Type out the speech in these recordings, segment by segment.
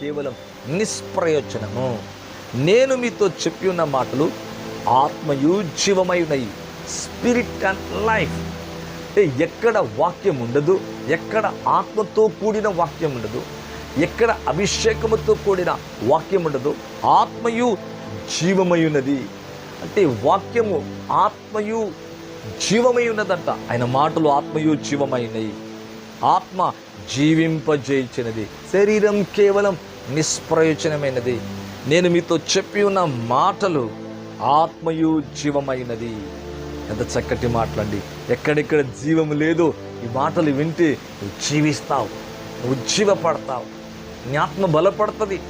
కేవలం నిష్ప్రయోజనము. నేను మీతో చెప్పి ఉన్న మాటలు ఆత్మయు జీవమై ఉన్నాయి స్పిరిట్ అండ్ లైఫ్ అంటే ఎక్కడ వాక్యం ఉండదు ఎక్కడ ఆత్మతో కూడిన వాక్యం ఉండదు ఎక్కడ అభిషేకముతో కూడిన వాక్యం ఉండదు ఆత్మయు జీవమై ఉన్నది అంటే వాక్యము ఆత్మయు జీవమై ఉన్నదంట ఆయన మాటలు ఆత్మయు జీవమైనవి ఆత్మ జీవింపజేయించినది. శరీరం కేవలం నిష్ప్రయోజనమైనది. నేను మీతో చెప్పి ఉన్న మాటలు ఆత్మయు జీవమైనది. ఎంత చక్కటి మాటలండి. ఎక్కడెక్కడ జీవం లేదో ఈ మాటలు వింటే నువ్వు జీవిస్తావు నువ్వు జీవపడతావు. నీ ఆత్మ బలపడుతుంది.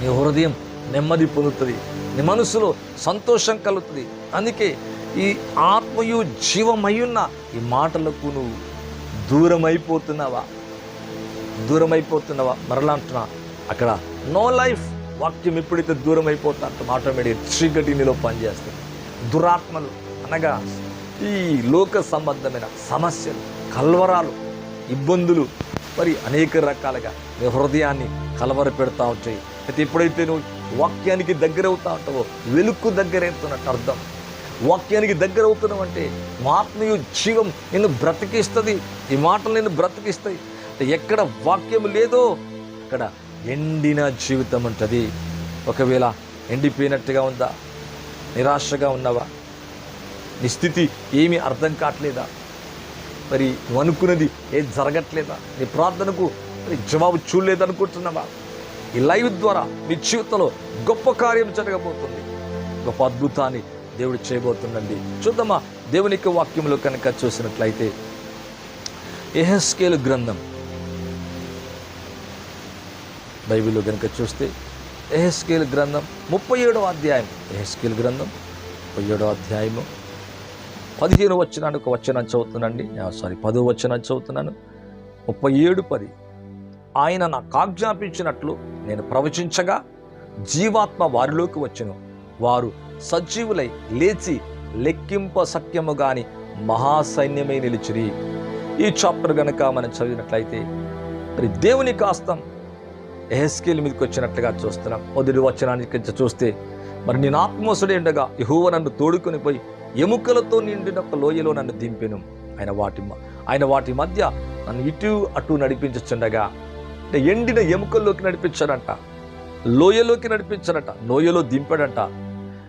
నీ హృదయం నెమ్మది పొందుతుంది. నీ మనసులో సంతోషం కలుగుతుంది. అందుకే ఈ ఆత్మయు జీవమయ్యున్న ఈ మాటలకు నువ్వు దూరం అయిపోతున్నావా దూరం అయిపోతున్నావా మరలా అంటున్నా అక్కడ నో లైఫ్ వాక్యం ఎప్పుడైతే దూరం అయిపోతా ఆటోమేటిక్ చీకటి నీలో పనిచేస్తుంది. దురాత్మలు అనగా ఈ లోక సంబంధమైన సమస్యలు కల్వరాలు ఇబ్బందులు మరి అనేక రకాలుగా నీ హృదయాన్ని కలవర పెడతా ఉంటాయి. అయితే ఎప్పుడైతే నువ్వు వాక్యానికి దగ్గర అవుతా ఉంటావో వెలుక్కు దగ్గరవుతున్నట్టు అర్థం. వాక్యానికి దగ్గర అవుతున్నావు అంటే ఆత్మీయ జీవం నిన్ను బ్రతికిస్తుంది ఈ మాటలు నిన్ను బ్రతికిస్తాయి. ఎక్కడ వాక్యం లేదో అక్కడ ఎండిన జీవితం ఉంటుంది. ఒకవేళ ఎండిపోయినట్టుగా ఉందా? నిరాశగా ఉన్నావా? నీ స్థితి ఏమీ అర్థం కావట్లేదా? మరి నువ్వు అనుకున్నది ఏది జరగట్లేదా? నీ ప్రార్థనకు మరి జవాబు చూడలేదనుకుంటున్నావా? ఈ లైవ్ ద్వారా మీ జీవితంలో గొప్ప కార్యం జరగబోతుంది. గొప్ప అద్భుతాన్ని దేవుడు చేయబోతుందండి చూద్దామా దేవునికి వాక్యంలో కనుక చూసినట్లయితే ఎహెస్కేలు గ్రంథం బైబిల్లో కనుక చూస్తే ఎహెస్కేల్ గ్రంథం ముప్పై ఏడవ అధ్యాయం ఎహెస్కేల్ గ్రంథం ముప్పై ఏడవ అధ్యాయము. పదిహేను వచ్చినాడు ఒక వచనం చదువుతున్నాండి. సారీ పదో వచనం చదువుతున్నాను. ముప్పై ఏడు పది. ఆయన నాకు ఆజ్ఞాపించినట్లు నేను ప్రవచించగా జీవాత్మ వారిలోకి వచ్చును. వారు సజీవులై లేచి లెక్కింప సత్యము గాని మహాసైన్యమై నిలిచిరి. ఈ చాప్టర్ గనక మనం చదివినట్లయితే మరి దేవుని కాస్తం ఎహెస్కేల్ మీదకి వచ్చినట్లుగా చూస్తున్నాం. మొదటి వచనానికి చూస్తే మరి నేను ఆత్మోసుడే ఉండగా నన్ను తోడుకొని పోయి ఎముకలతో నిండిన ఒక లోయలో నన్ను దింపెను. ఆయన వాటి ఆయన వాటి మధ్య నన్ను ఇటు అటు నడిపించుచుండగా అంటే ఎండిన ఎముకల్లోకి నడిపించాడంట లోయలోకి నడిపించాడట లోయలో దింపాడంట.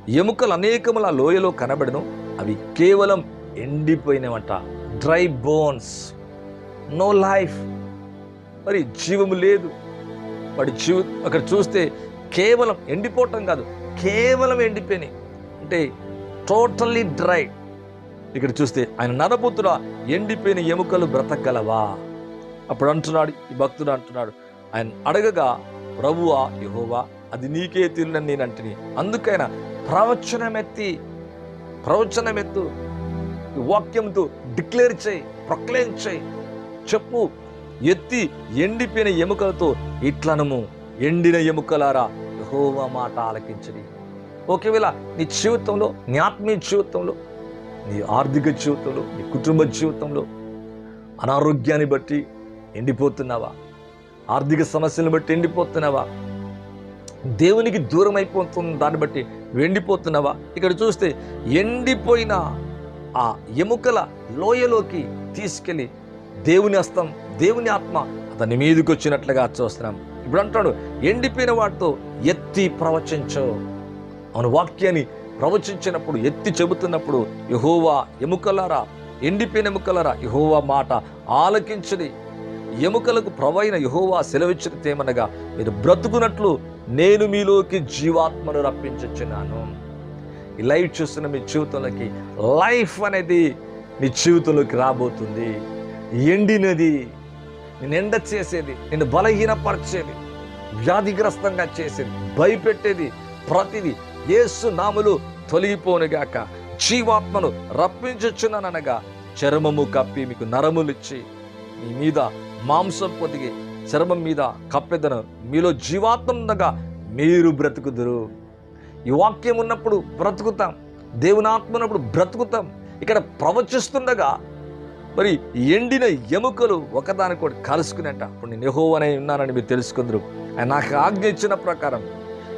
ఎముకలు అనేకముల లోయలో కనబడను అవి కేవలం ఎండిపోయినవంట. Dry bones. No life. మరి జీవము లేదు. వాడి జీవి అక్కడ చూస్తే కేవలం ఎండిపోవటం కాదు కేవలం ఎండిపోయినాయి. అంటే టోటల్లీ డ్రై. ఇక్కడ చూస్తే ఆయన నరపుత్రుడా ఎండిపోయిన ఎముకలు బ్రతకగలవా? అప్పుడు అంటున్నాడు ఈ భక్తుడు అంటున్నాడు ఆయన అడగగా ప్రభువా యహోవా అది నీకే తిరునని నేను అంటుని. అందుకైనా ప్రవచనమెత్తి ప్రవచనమెత్తు వాక్యంతో డిక్లేర్ చేయి ప్రొక్లైన్ చేయి. చెప్పు ఎత్తి ఎండిపోయిన ఎముకలతో ఇట్లనము ఎండిన ఎముకలారా యహోవా మాట ఆలకించడి. ఒకవేళ నీ జీవితంలో నీ ఆత్మీయ జీవితంలో నీ ఆర్థిక జీవితంలో నీ కుటుంబ జీవితంలో అనారోగ్యాన్ని బట్టి ఎండిపోతున్నావా? ఆర్థిక సమస్యలను బట్టి ఎండిపోతున్నావా? దేవునికి దూరం అయిపోతున్న దాన్ని బట్టి ఎండిపోతున్నావా? ఇక్కడ చూస్తే ఎండిపోయిన ఆ ఎముకల లోయలోకి తీసుకెళ్ళి దేవుని హస్తం దేవుని ఆత్మ అతని మీదకి వచ్చినట్లుగా చూస్తున్నాం ఇప్పుడు అంటాడు ఎండిపోయిన వాటితో ఎత్తి ప్రవచించు. అవును వాక్యాన్ని ప్రవచించినప్పుడు ఎత్తి చెబుతున్నప్పుడు యహోవా ఎముకలారా ఎండిపోయిన ఎముకలారా యహోవా మాట ఆలకించని ఎముకలకు ప్రవైన యహోవా సెలవిచ్చిన తేమనగా మీరు బ్రతుకున్నట్లు నేను మీలోకి జీవాత్మను రప్పించుచున్నాను. ఈ లైవ్ చూస్తున్న మీ జీవితంలోకి లైఫ్ అనేది మీ జీవితంలోకి రాబోతుంది. ఎండినది. నేను ఎండ చేసేది నేను బలహీనపరిచేది వ్యాధిగ్రస్తంగా చేసేది భయపెట్టేది ప్రతిది ఏసు నాములు తొలగిపోనుగాక. జీవాత్మను రప్పించుచున్నాననగా చర్మము కప్పి మీకు నరములిచ్చి మీ మీద మాంసం పొదిగి చర్మం మీద కప్పెదను మీలో జీవాత్మగా మీరు బ్రతుకుదురు. ఈ వాక్యం ఉన్నప్పుడు బ్రతుకుతాం దేవుని ఆత్మ ఉన్నప్పుడు బ్రతుకుతాం. ఇక్కడ ప్రవచిస్తుండగా మరి ఎండిన ఎముకలు ఒకదానికొకటి కలుసుకునేట. ఇప్పుడు నేను యహో అనే ఉన్నానని మీరు తెలుసుకుందరు. ఆయన నాకు ఆజ్ఞ ఇచ్చిన ప్రకారం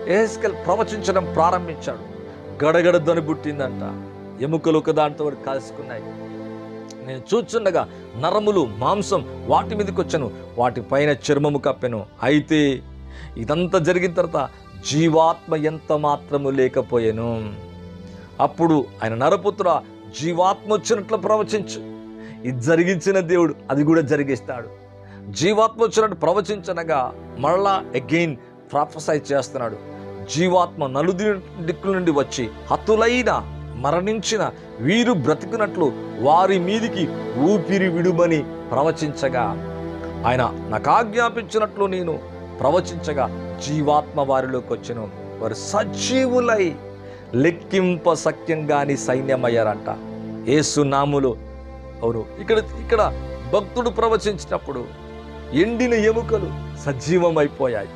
ఏహెస్కెల్ ప్రవచించడం ప్రారంభించాడు. గడగడ ధ్వని పుట్టిందంట. ఎముకలు ఒకదానితో కలుసుకున్నాయి. నేను చూచుండగా నరములు మాంసం వాటి మీదకి వచ్చాను. వాటిపైన చర్మము కప్పెను. అయితే ఇదంతా జరిగిన తర్వాత జీవాత్మ ఎంత మాత్రము లేకపోయాను? అప్పుడు ఆయన నరపుత్ర జీవాత్మ వచ్చినట్లు ప్రవచించు. ఇది జరిగించిన దేవుడు అది కూడా జరిగిస్తాడు. జీవాత్మ వచ్చినట్టు ప్రవచించనగా మరలా అగైన్ ప్రాఫసై చేస్తున్నాడు. జీవాత్మ నలుది దిక్కుల నుండి వచ్చి హతులైన మరణించిన వీరు బ్రతికినట్లు వారి మీదికి ఊపిరి విడుమని ప్రవచించగా ఆయన నాకు ఆజ్ఞాపించినట్లు నేను ప్రవచించగా జీవాత్మ వారిలోకి వచ్చిన. వారు సజీవులై లెక్కింప సత్యంగాని సైన్యమయ్యారంట. ఏసునాములు అవును ఇక్కడ ఇక్కడ భక్తుడు ప్రవచించినప్పుడు ఎండిన ఎముకలు సజీవమైపోయాయి.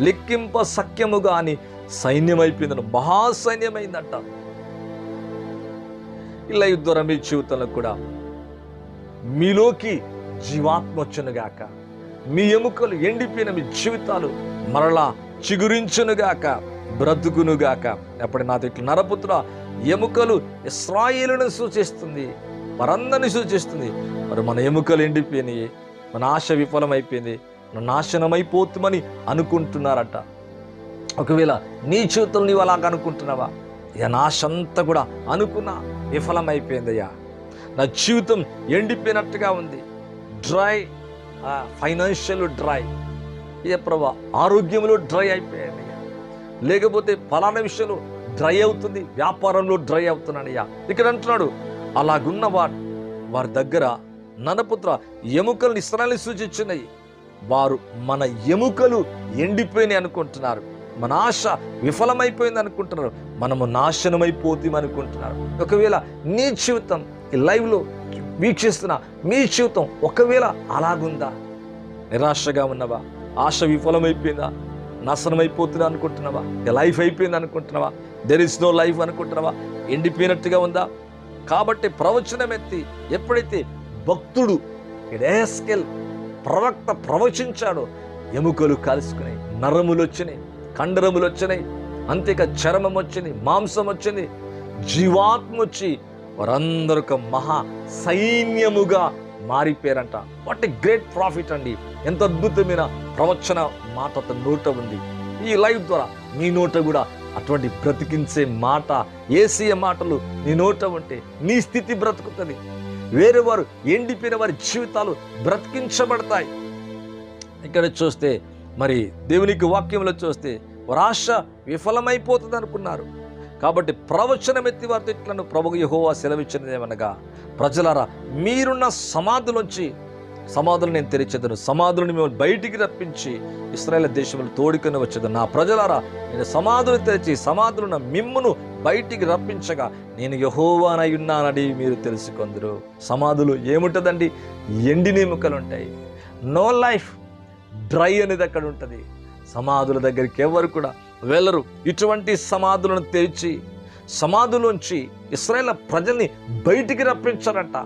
లెక్కింప సఖ్యము అని సైన్యమైపోయిందని మహాసైన్యమైందంట. ఇలా ఈ మీ జీవితంలో కూడా మీలోకి జీవాత్మ వచ్చునుగాక మీ ఎముకలు ఎండిపోయిన మీ జీవితాలు మరలా చిగురించునుగాక బ్రతుకునుగాక ఎప్పటి నా దిట్లు నరపుత్ర ఎముకలు ఇస్రాయిలను సూచిస్తుంది. వారందరినీ సూచిస్తుంది. మరి మన ఎముకలు ఎండిపోయినాయి మన ఆశ విఫలమైపోయింది మన నాశనమైపోతుందని అనుకుంటున్నారట. ఒకవేళ నీ చేతులు నీవు అలాగ అనుకుంటున్నావా? ఇక నా అంతా కూడా అనుకున్నా విఫలమైపోయిందయ్యా. నా జీవితం ఎండిపోయినట్టుగా ఉంది. Dry financial dry. ఏ ప్రభా ఆరోగ్యంలో డ్రై అయిపోయానయ్యా. లేకపోతే ఫలానా విషయంలో డ్రై అవుతుంది వ్యాపారంలో డ్రై అవుతున్నానయ్యా. ఇక్కడ అంటున్నాడు అలాగున్న వారు వారి దగ్గర ననపుత్ర ఎముకలు ఇస్రాయల్ని సూచించినాయి. వారు మన ఎముకలు ఎండిపోయినాయి అనుకుంటున్నారు. మన ఆశ విఫలమైపోయింది అనుకుంటున్నారు. మనము నాశనమైపోతాం అనుకుంటున్నారు. ఒకవేళ నీ జీవితం ఈ లైవ్లో వీక్షిస్తున్న మీ జీవితం ఒకవేళ అలాగుందా? నిరాశగా ఉన్నవా? ఆశ విఫలమైపోయిందా? నాశనమైపోతుందా అనుకుంటున్నావా? లైఫ్ అయిపోయింది అనుకుంటున్నావా? దెర్ ఇస్ నో లైఫ్ అనుకుంటున్నావా? ఎండిపోయినట్టుగా ఉందా? కాబట్టి ప్రవచనం ఎత్తి ఎప్పుడైతే భక్తుడు ఎస్కెల్ ప్రవక్త ప్రవచించాడో ఎముకలు కలుసుకున్నాయి నరములు వచ్చినాయి కండరములు వచ్చినాయి అంతేక చర్మం వచ్చింది మాంసం వచ్చింది జీవాత్మ వచ్చి వారందరూ ఒక మహా సైన్యముగా మారిపోయారంట. వాట్ ఎ గ్రేట్ ప్రాఫిట్ అండి. ఎంత అద్భుతమైన ప్రవచన మాట నోట ఉంది. ఈ లైవ్ ద్వారా మీ నోట కూడా అటువంటి బ్రతికించే మాట ఏసీయ మాటలు నీ నోట ఉంటే నీ స్థితి బ్రతుకుతుంది. వేరే వారు ఎండిపోయిన వారి జీవితాలు బ్రతికించబడతాయి. ఇక్కడ చూస్తే మరి దేవునికి వాక్యంలో చూస్తే వారి ఆశ విఫలమైపోతుంది అనుకున్నారు కాబట్టి ప్రవచనం ఎత్తి వారితో తిట్లను ప్రభు యహోవా సెలవిచ్చినది ఏమనగా ప్రజలారా మీరున్న సమాధులోంచి సమాధులు నేను తెరిచేదను. సమాధులను మేము బయటికి రప్పించి ఇస్రాయేల్ దేశంలో తోడుకొని వచ్చేది నా ప్రజలారా నేను సమాధులు తెరిచి సమాధులను మిమ్మును బయటికి రప్పించగా నేను యహోవానై ఉన్నానని మీరు తెలుసుకొందరు. సమాధులు ఏముంటుందండి? ఎండి నేముకలు ఉంటాయి నో లైఫ్ డ్రై అనేది అక్కడ ఉంటుంది. సమాధుల దగ్గరికి ఎవరు కూడా వెళ్ళరు. ఇటువంటి సమాధులను తెరిచి సమాధులోంచి ఇస్రాయేల్ ప్రజల్ని బయటికి రప్పించారంట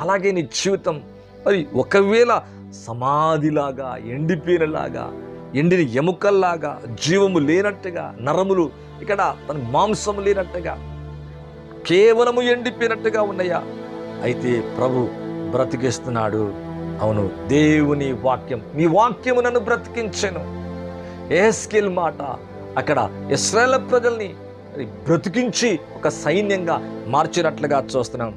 అలాగే నీ జీవితం మరి ఒకవేళ సమాధిలాగా ఎండిపోయినలాగా ఎండిన ఎముకల్లాగా జీవము లేనట్టుగా నరములు ఇక్కడ తన మాంసము లేనట్టుగా కేవలము ఎండిపోయినట్టుగా ఉన్నాయా? అయితే ప్రభు బ్రతికిస్తున్నాడు. అవును దేవుని వాక్యం. నీ వాక్యము నన్ను బ్రతికించెను. ఏస్కిల్ మాట అక్కడ ఇస్రాయేల్ ప్రజల్ని బ్రతికించి ఒక సైన్యంగా మార్చినట్లుగా చూస్తున్నాం.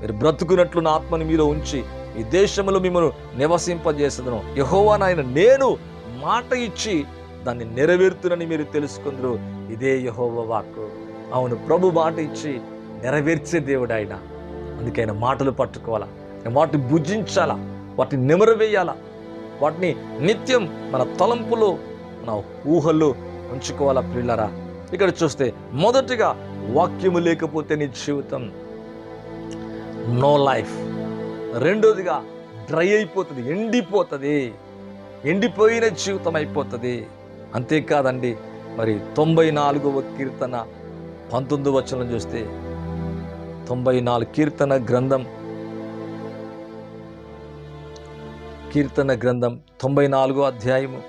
మీరు బ్రతుకున్నట్లు నా ఆత్మని మీలో ఉంచి ఈ దేశంలో మిమ్మల్ని నివసింపజేసదను. యహోవా నాయన నేను మాట ఇచ్చి దాన్ని నెరవేరుతునని మీరు తెలుసుకుందరు. ఇదే యహోవ వాక్కు. అవును ప్రభు మాట ఇచ్చి నెరవేర్చే దేవుడు ఆయన అందుకైనా మాటలు పట్టుకోవాలా వాటిని భుజించాలా వాటిని నిమరవేయాలా వాటిని నిత్యం మన తలంపులో మన ఊహల్లో ఉంచుకోవాలా పిల్లరా ఇక్కడ చూస్తే మొదటిగా వాక్యము లేకపోతే నీ జీవితం నో లైఫ్. రెండోదిగా డ్రై అయిపోతుంది ఎండిపోతుంది. ఎండిపోయిన జీవితం అయిపోతుంది. అంతేకాదండి మరి తొంభై నాలుగవ కీర్తన పంతొమ్మిది వచనం చూస్తే తొంభై నాలుగు కీర్తన గ్రంథం కీర్తన గ్రంథం తొంభై నాలుగో అధ్యాయము.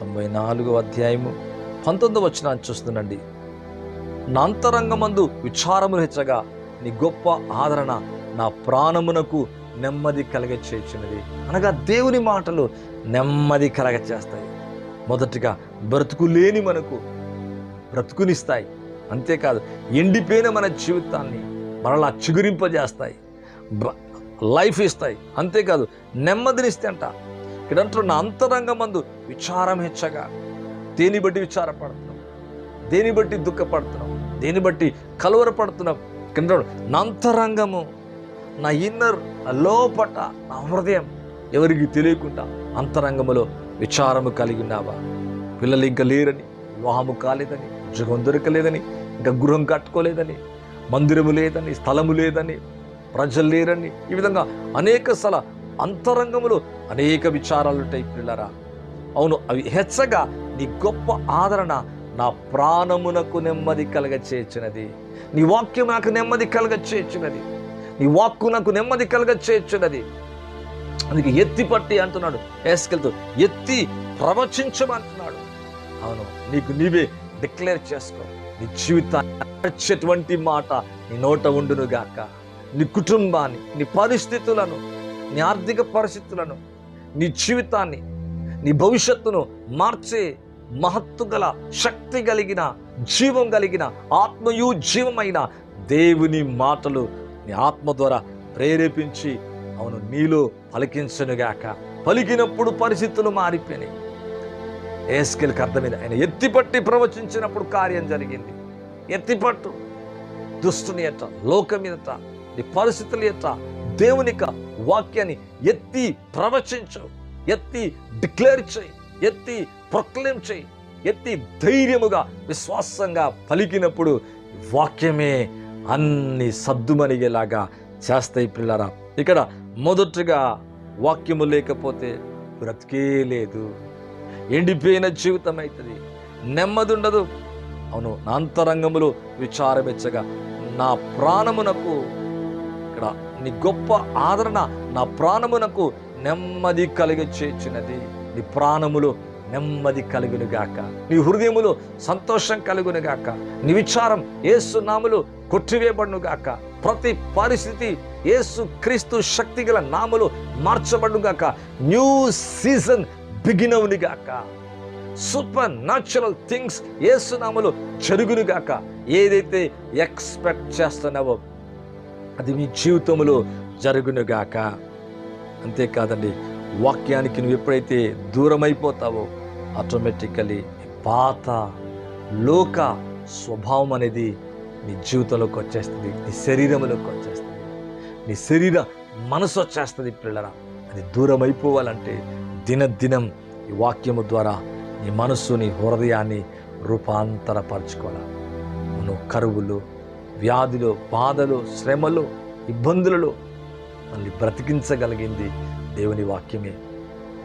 తొంభై నాలుగో అధ్యాయము పంతొమ్మిది వచ్చిన చూస్తుందండి నా అంతరంగమందు విచారములు హెచ్చగా నీ గొప్ప ఆదరణ నా ప్రాణమునకు నెమ్మది కలగచేసినది అనగా దేవుని మాటలు నెమ్మది కలగ చేస్తాయి. మొదటిగా బ్రతుకు లేని మనకు బ్రతుకునిస్తాయి. అంతేకాదు ఎండిపోయిన మన జీవితాన్ని మరలా చిగురింపజేస్తాయి. లైఫ్ ఇస్తాయి. అంతేకాదు నెమ్మదినిస్తే అంట ఇక్కడ అంటున్న అంతరంగమందు విచారం హెచ్చగా దేని బట్టి విచారపడుతున్నాం దేని బట్టి దుఃఖపడుతున్నాం దేని బట్టి కలవరపడుతున్నాం కింద నా అంతరంగము నా ఇన్నర్ లోపట నా హృదయం ఎవరికి తెలియకుండా అంతరంగములో విచారము కలిగి ఉన్నావా? పిల్లలు ఇంకా లేరని వివాహము కాలేదని ఉద్యోగం దొరకలేదని ఇంకా గృహం కట్టుకోలేదని మందిరము లేదని స్థలము లేదని ప్రజలు లేరని ఈ విధంగా అనేక సల అంతరంగములో అనేక విచారాలు ఉంటాయి పిల్లరా అవును అవి హెచ్చగా నీ గొప్ప ఆదరణ నా ప్రాణమునకు నెమ్మది కలగ చేర్చినది నీ వాక్యం నాకు నెమ్మది కలగ చేర్చినది నీ వాక్కు నాకు నెమ్మది కలగ చేర్చినది అందుకే ఎత్తి పట్టి అంటున్నాడు వేసుకెళ్తూ ఎత్తి ప్రవచించమంటున్నాడు. అవును నీకు నీవే డిక్లేర్ చేసుకో. నీ జీవితాన్ని మాట నీ నోట ఉండును గాక. నీ కుటుంబాన్ని నీ పరిస్థితులను నీ ఆర్థిక పరిస్థితులను నీ జీవితాన్ని నీ భవిష్యత్తును మార్చే మహత్తు గల శక్తి కలిగిన జీవం కలిగిన ఆత్మయు జీవమైన దేవుని మాటలు నీ ఆత్మ ద్వారా ప్రేరేపించి అవును నీలో పలికించనుగాక. పలికినప్పుడు పరిస్థితులు మారిపోయినాయి. ఏస్కెల్కి అర్థమైంది ఆయన ఎత్తిపట్టి ప్రవచించినప్పుడు కార్యం జరిగింది. ఎత్తిపట్టు దుష్టుని ఎట్ట లోకం ఎట్ట నీ పరిస్థితులు ఎట్ట దేవునిక వాక్యాన్ని ఎత్తి ప్రవచించు ఎత్తి డిక్లేర్ చేయి. ఎత్తి ప్రొక్లెయిమ్ చేయి. ఎత్తి ధైర్యముగా విశ్వాసంగా పలికినప్పుడు వాక్యమే అన్ని సద్దుమణిగేలాగా చేస్తాయి పిల్లరా. ఇక్కడ మొదటగా వాక్యము లేకపోతే బ్రతికే లేదు. ఎండిపోయిన జీవితం అవుతుంది నెమ్మది ఉండదు అవును నా అంతరంగములు విచారమెచ్చగా నా ప్రాణమునకు ఇక్కడ నీ గొప్ప ఆదరణ నా ప్రాణమునకు నెమ్మది కలిగి చేర్చినది నీ ప్రాణములు నెమ్మది కలుగునుగాక. నీ హృదయములు సంతోషం కలుగునుగాక. నీ విచారం ఏసునాములు కొట్టివేయబడునుగాక. ప్రతి పరిస్థితి యేసు క్రీస్తు శక్తి గల నాములు మార్చబడునుగాక. న్యూ సీజన్ బిగినవుని గాక సూపర్ న్యాచురల్ థింగ్స్ ఏసునాములు జరుగును గాక ఏదైతే ఎక్స్పెక్ట్ చేస్తున్నావో అది మీ జీవితంలో జరుగును గాక అంతేకాదండి వాక్యానికి నువ్వు ఎప్పుడైతే దూరమైపోతావో ఆటోమేటికలీ పాత లోక స్వభావం అనేది నీ జీవితంలోకి వచ్చేస్తుంది నీ శరీరంలోకి వచ్చేస్తుంది నీ శరీర మనసు వచ్చేస్తుంది పిల్లరా. అది దూరం అయిపోవాలంటే దినదినం ఈ వాక్యము ద్వారా నీ మనస్సుని హృదయాన్ని రూపాంతరపరచుకోవాలి. నువ్వు కరువులు వ్యాధులు బాధలు శ్రమలు ఇబ్బందులలో మళ్ళీ బ్రతికించగలిగింది దేవుని వాక్యమే.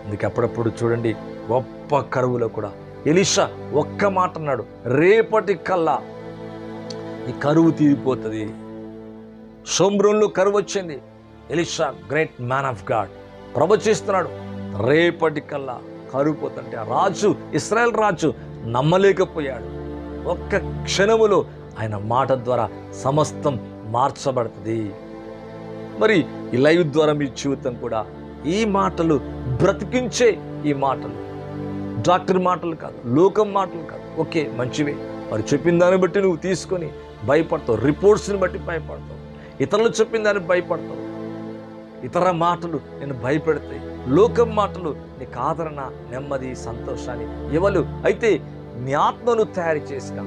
అందుకే అప్పుడప్పుడు చూడండి గొప్ప కరువులో కూడా. ఎలిషా ఒక్క మాట అన్నాడు రేపటి కల్లా ఈ కరువు తీరిపోతుంది. సోమ్రంలో కరువు వచ్చింది. Elisha great man of God ప్రవచిస్తున్నాడు రేపటి కల్లా కరువు పోతుంటే ఆ రాజు ఇస్రాయల్ రాజు నమ్మలేకపోయాడు. ఒక్క క్షణములో ఆయన మాట ద్వారా సమస్తం మార్చబడుతుంది. మరి ఈ లైవ్ ద్వారా మీ జీవితం కూడా ఈ మాటలు బ్రతికించే ఈ మాటలు. డాక్టర్ మాటలు కాదు లోకం మాటలు కాదు ఓకే మంచివే. వారు చెప్పిన దాన్ని బట్టి నువ్వు తీసుకొని భయపడతావు రిపోర్ట్స్ని బట్టి భయపడతావు ఇతరులు చెప్పిన దాన్ని భయపడతావు. ఇతర మాటలు నేను భయపెడతాయి లోకం మాటలు నీకు ఆదరణ నెమ్మది సంతోషాన్ని ఇవ్వలు. అయితే నీ ఆత్మను తయారు చేసిన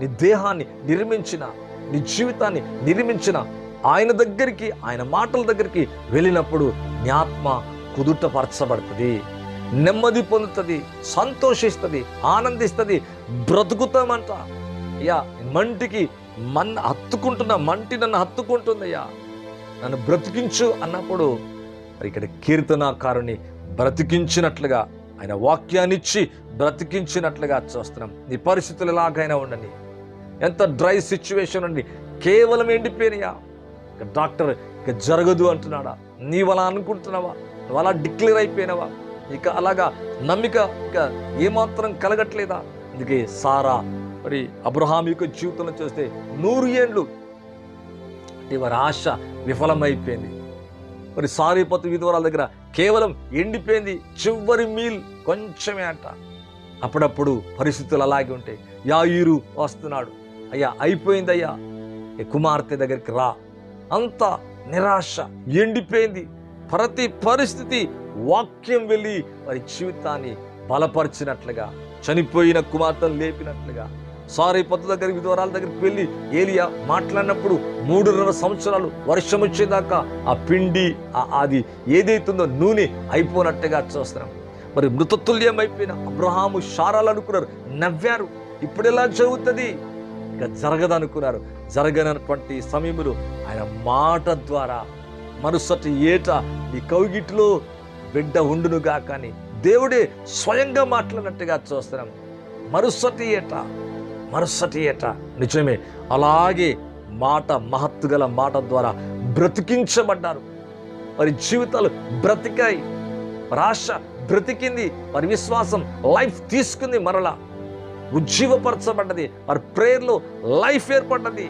నీ దేహాన్ని నిర్మించిన నీ జీవితాన్ని నిర్మించిన ఆయన దగ్గరికి ఆయన మాటల దగ్గరికి వెళ్ళినప్పుడు నీ ఆత్మ కుదుటపరచబడుతుంది నెమ్మది పొందుతుంది సంతోషిస్తుంది ఆనందిస్తుంది బ్రతుకుతామంట. అయ్యా మంటికి మన్ హత్తుకుంటున్న మంటి నన్ను హత్తుకుంటుందయ్యా. నన్ను బ్రతికించు అన్నప్పుడు ఇక్కడ కీర్తనాకారుని బ్రతికించినట్లుగా ఆయన వాక్యాన్నిచ్చి బ్రతికించినట్లుగా చూస్తున్నాం. నీ పరిస్థితులు ఎలాగైనా ఉండని ఎంత డ్రై సిచ్యువేషన్ ఉండి కేవలం ఎండిపోయినయా? ఇక డాక్టర్ ఇక జరగదు అంటున్నాడా? నీవు అలా అనుకుంటున్నావా? నువ్వు అలా డిక్లేర్ అయిపోయినావా? ఇక అలాగా నమ్మిక ఇక ఏమాత్రం కలగట్లేదా? అందుకే సారా మరి అబ్రహాం యొక్క జీవితంలో చూస్తే నూరు ఏండ్లు. అంటే వారి ఆశ విఫలమైపోయింది. మరి సారీపతు విధవరాల దగ్గర కేవలం ఎండిపోయింది చివరి మీల్ కొంచెమే అంట. అప్పుడప్పుడు పరిస్థితులు అలాగే ఉంటాయి యాయూరు వస్తున్నాడు. అయ్యా అయిపోయిందయ్యా అయ్యా. కుమార్తె దగ్గరికి రా. అంత నిరాశ ఎండిపోయింది. ప్రతి పరిస్థితి వాక్యం వెళ్ళి వారి జీవితాన్ని బలపరిచినట్లుగా చనిపోయిన కుమార్తెను లేపినట్లుగా సారీ పొత్తు దగ్గర విధవరాల దగ్గరికి వెళ్ళి ఏలియా మాట్లాడినప్పుడు మూడున్నర సంవత్సరాలు వర్షం వచ్చేదాకా ఆ పిండి ఆ- అది ఏదైతుందో నూనె అయిపోనట్టుగా చూస్తున్నాం మరి మృతతుల్యం అయిపోయిన అబ్రహాము శారాలు అనుకున్నారు నవ్వారు. ఇప్పుడు ఎలా జరుగుతుంది? ఇక జరగదనుకున్నారు. జరగనటువంటి సమయములు ఆయన మాట ద్వారా మరుసటి ఏట నీ కౌగిట్లో బిడ్డ ఉండునుగా కానీ దేవుడే స్వయంగా మాట్లాడినట్టుగా చూస్తున్నాం. మరుసటి ఏట మరుసటి ఏట నిజమే అలాగే మాట మహత్తు గల మాట ద్వారా బ్రతికించబడ్డారు. వారి జీవితాలు బ్రతికాయి. వారి బ్రతికింది. వారి విశ్వాసం లైఫ్ తీసుకుంది మరలా. ఉజ్జీవపరచబడ్డది. వారి ప్రేయర్లో లైఫ్ ఏర్పడ్డది.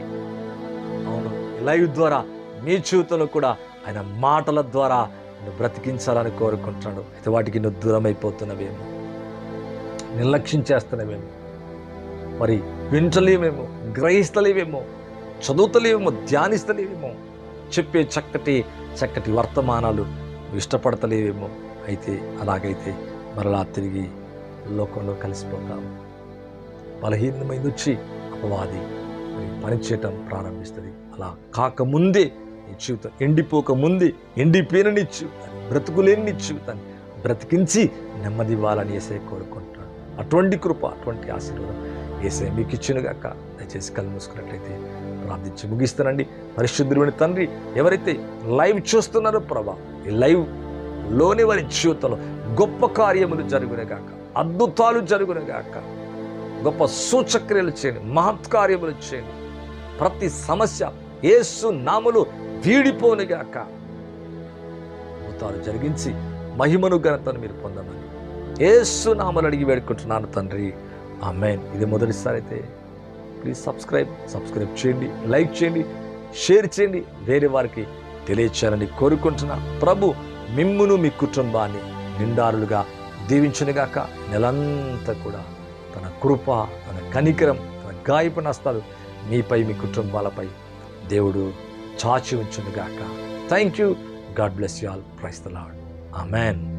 అవును లైవ్ ద్వారా మీ జీవితంలో కూడా ఆయన మాటల ద్వారా నువ్వు బ్రతికించాలని కోరుకుంటున్నాడు. అయితే వాటికి నువ్వు దూరం అయిపోతున్నవేమో నిర్లక్ష్యం చేస్తున్నవేమో. మరి వింటలేమేమో గ్రహిస్తలేవేమో చదువుతలేవేమో ధ్యానిస్తలేవేమో చెప్పే చక్కటి చక్కటి వర్తమానాలు ఇష్టపడతలేవేమో. అయితే అలాగైతే మరలా తిరిగి లోకంలో కలిసిపోతాము బలహీనమైంది వచ్చి అపవాది మరి పనిచేయటం ప్రారంభిస్తుంది. అలా కాకముందే నీ జీవితం ఎండిపోక ముందే ఎండిపోయిన నీ జీవితాన్ని బ్రతుకులేని నీ జీవితాన్ని బ్రతికించి నెమ్మది ఇవ్వాలని ఏసే కోరుకుంటున్నాను అటువంటి కృప అటువంటి ఆశీర్వాదం ఏసే మీకు ఇచ్చినగాక దయచేసి కళ్ళు మూసుకున్నట్లయితే ప్రార్థించి ముగిస్తానండి. పరిశుద్ధుడిని తండ్రి ఎవరైతే లైవ్ చూస్తున్నారో ప్రభా ఈ లైవ్లోని వారి జీవితంలో గొప్ప కార్యములు జరుగునేగాక అద్భుతాలు జరుగునేగాక గొప్ప సూచక్రియలు చేయండి మహత్కార్యములు చేయండి. ప్రతి సమస్య ఏసు నాములు వీడిపోనిగాక. అద్భుతాలు జరిగించి మహిమను ఘనతను మీరు పొందమని. ఏసు నామలు అడిగి వేడుకుంటున్నాను తండ్రి. ఆమెన్. ఇది మొదటిసారి అయితే ప్లీజ్ సబ్స్క్రైబ్ సబ్స్క్రైబ్ చేయండి లైక్ చేయండి షేర్ చేయండి. వేరే వారికి తెలియచేయాలని కోరుకుంటున్నా. ప్రభు మిమ్మును మీ కుటుంబాన్ని నిండారులుగా దీవించునుగాక. నెలంతా కూడా తన కృప తన కనికరం తన గాయపు నస్తాలు మీపై మీ కుటుంబాలపై దేవుడు చాచి ఉంచునుగాక. Thank you God bless you all praise the lord amen